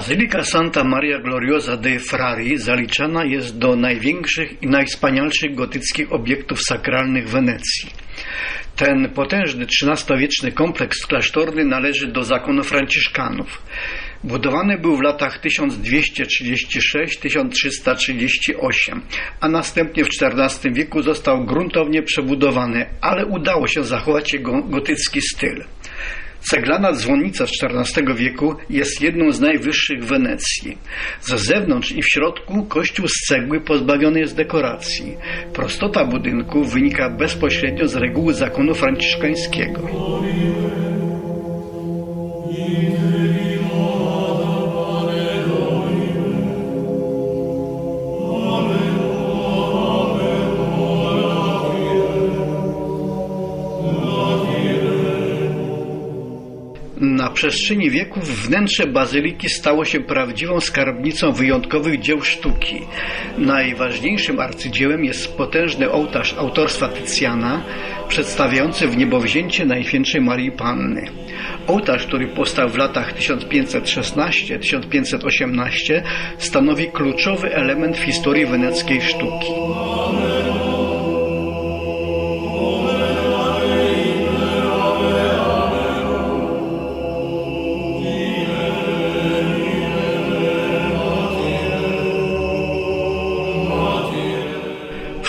Bazylika Santa Maria Gloriosa dei Frari zaliczana jest do największych i najwspanialszych gotyckich obiektów sakralnych Wenecji. Ten potężny XIII-wieczny kompleks klasztorny należy do zakonu franciszkanów. Budowany był w latach 1236-1338, a następnie w XIV wieku został gruntownie przebudowany, ale udało się zachować jego gotycki styl. Ceglana dzwonnica z XIV wieku jest jedną z najwyższych w Wenecji. Ze zewnątrz i w środku kościół z cegły pozbawiony jest dekoracji. Prostota budynku wynika bezpośrednio z reguły zakonu franciszkańskiego. Na przestrzeni wieków wnętrze bazyliki stało się prawdziwą skarbnicą wyjątkowych dzieł sztuki. Najważniejszym arcydziełem jest potężny ołtarz autorstwa Tycjana, przedstawiający w niebowzięcie Najświętszej Marii Panny. Ołtarz, który powstał w latach 1516-1518, stanowi kluczowy element w historii weneckiej sztuki.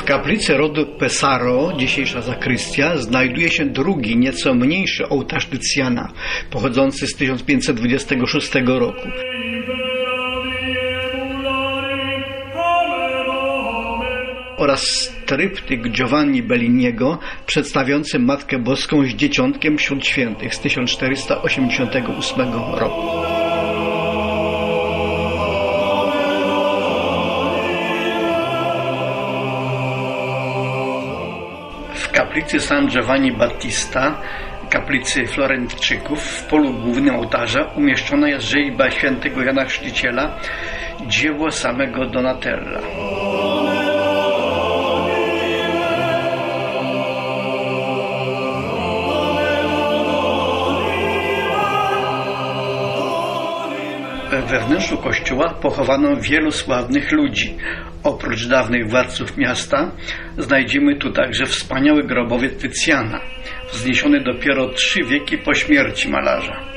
W kaplicy rodu Pesaro, dzisiejsza zakrystia, znajduje się drugi, nieco mniejszy ołtarz Tycjana, pochodzący z 1526 roku. oraz tryptyk Giovanni Belliniego przedstawiający Matkę Boską z Dzieciątkiem wśród świętych z 1488 roku. Kaplicy San Giovanni Battista, kaplicy Florentyczyków, w polu głównym ołtarza umieszczona jest rzeźba świętego Jana Chrzciciela, dzieło samego Donatella. We wnętrzu kościoła pochowano wielu sławnych ludzi. Oprócz dawnych władców miasta znajdziemy tu także wspaniały grobowiec Tycjana, wzniesiony dopiero trzy wieki po śmierci malarza.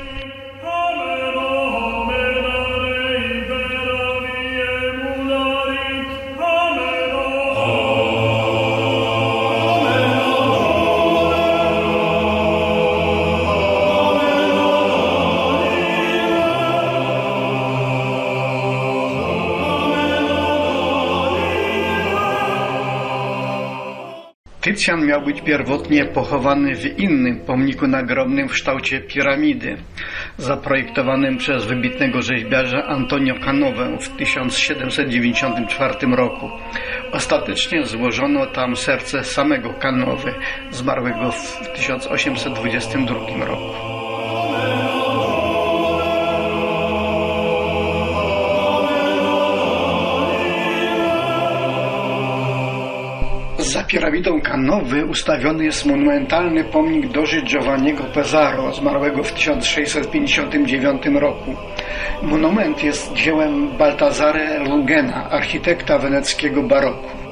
Tycjan miał być pierwotnie pochowany w innym pomniku nagrobnym w kształcie piramidy, zaprojektowanym przez wybitnego rzeźbiarza Antonio Canowę w 1794 roku. Ostatecznie złożono tam serce samego Canowy, zmarłego w 1822 roku. Piramidą Canowy ustawiony jest monumentalny pomnik doży Giovanniego Pesaro, zmarłego w 1659 roku. Monument jest dziełem Baltazare Lugena, architekta weneckiego baroku.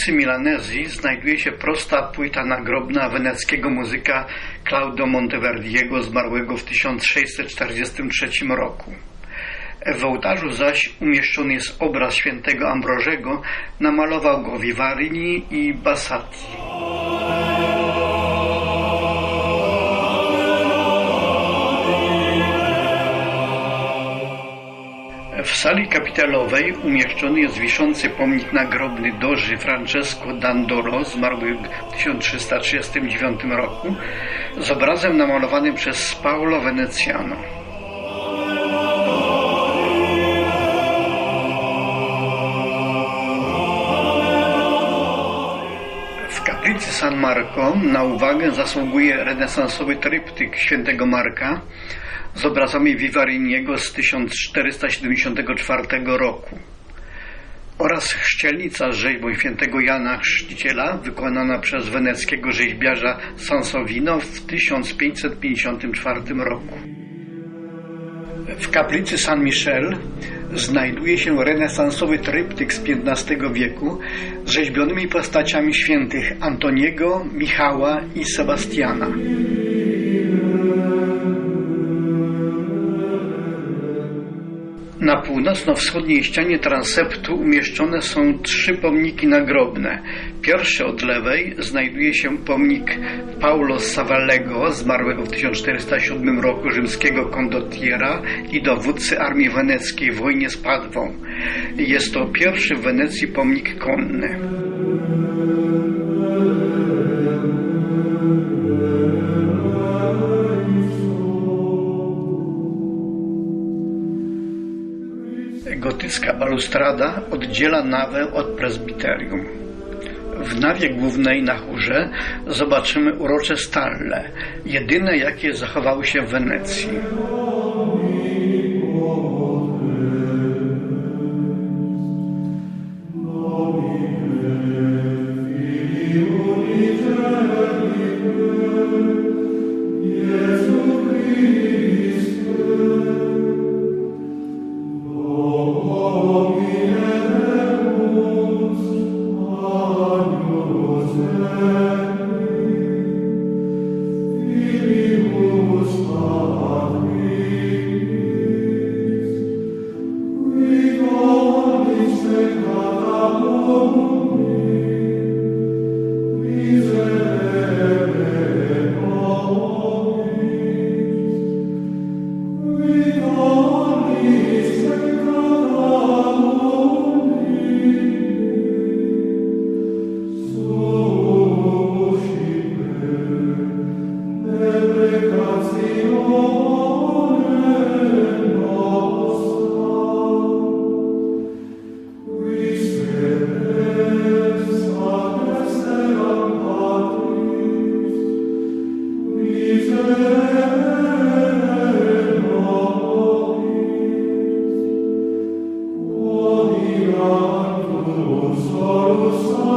W kaplicy Milanezji znajduje się prosta płyta nagrobna weneckiego muzyka Claudio Monteverdiego, zmarłego w 1643 roku. W ołtarzu zaś umieszczony jest obraz świętego Ambrożego, namalował go Vivarini i Bassati. Sali kapitelowej umieszczony jest wiszący pomnik nagrobny doży Francesco d'Andoro, zmarły w 1339 roku, z obrazem namalowanym przez Paolo Veneciano. San Marco na uwagę zasługuje renesansowy tryptyk świętego Marka z obrazami Vivariniego z 1474 roku oraz chrzcielnica z rzeźbą świętego Jana Chrzciciela wykonana przez weneckiego rzeźbiarza Sansovino w 1554 roku. W kaplicy San Michel znajduje się renesansowy tryptyk z XV wieku z rzeźbionymi postaciami świętych Antoniego, Michała i Sebastiana. Na północno-wschodniej ścianie transeptu umieszczone są trzy pomniki nagrobne. Pierwszy od lewej znajduje się pomnik Paulo Savallego, zmarłego w 1407 roku rzymskiego kondottiera i dowódcy armii weneckiej w wojnie z Padwą. Jest to pierwszy w Wenecji pomnik konny. Balustrada oddziela nawę od prezbiterium. W nawie głównej na chórze zobaczymy urocze stalle, jedyne jakie zachowały się w Wenecji. Jesus.